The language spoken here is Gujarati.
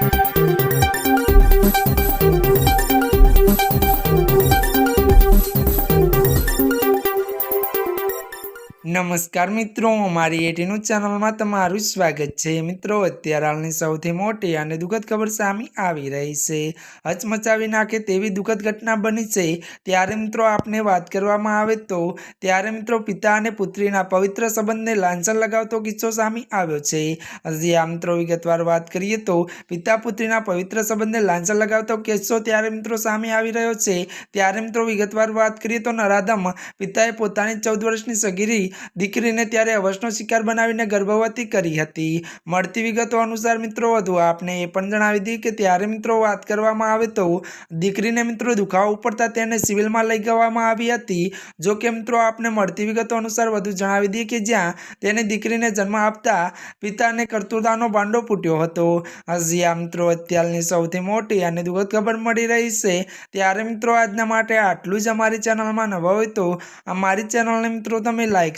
Thank you. નમસ્કાર મિત્રો, અમારી એટીનું ચેનલમાં તમારું સ્વાગત છે. મિત્રો, અત્યારે હાલની સૌથી મોટી અને દુઃખદ ખબર સામે આવી રહી છે. હચમચાવી નાખે તેવી દુઃખદ ઘટના બની છે. ત્યારે મિત્રો, આપને વાત કરવામાં આવે તો, ત્યારે મિત્રો, પિતા અને પુત્રીના પવિત્ર સંબંધને લાંછન લગાવતો કિસ્સો સામે આવ્યો છે. હજી આ મિત્રો, વિગતવાર વાત કરીએ તો, પિતા પુત્રીના પવિત્ર સંબંધને લાંછન લગાવતો કિસ્સો ત્યારે મિત્રો સામે આવી રહ્યો છે. ત્યારે મિત્રો, વિગતવાર વાત કરીએ તો નરાધમ પિતાએ પોતાની ચૌદ વર્ષની સગીરી દીકરીને ત્યારે અવશનો શિકાર બનાવીને ગર્ભવતી કરી હતી. મળતી વિગતો અનુસાર મિત્રો, વધુ આપને એ પણ જણાવી દીધી કે ત્યારે મિત્રો વાત કરવામાં આવે તો દીકરીને મિત્રો દુખાવો ઉપડતા તેને સિવિલમાં લઈ જવામાં આવી હતી. જો કે મિત્રો, આપને મળતી વિગતો અનુસાર વધુ જણાવી દઈએ કે જ્યાં તેને દીકરીને જન્મ આપતા પિતાને કરતુરતાનો ભાંડો ફૂટ્યો હતો. હજી આ મિત્રો અત્યારની સૌથી મોટી અને દુઃખદ ખબર મળી રહી છે. ત્યારે મિત્રો, આજના માટે આટલું જ અમારી ચેનલમાં નવા હોય તો અમારી ચેનલને મિત્રો તમે લાઈક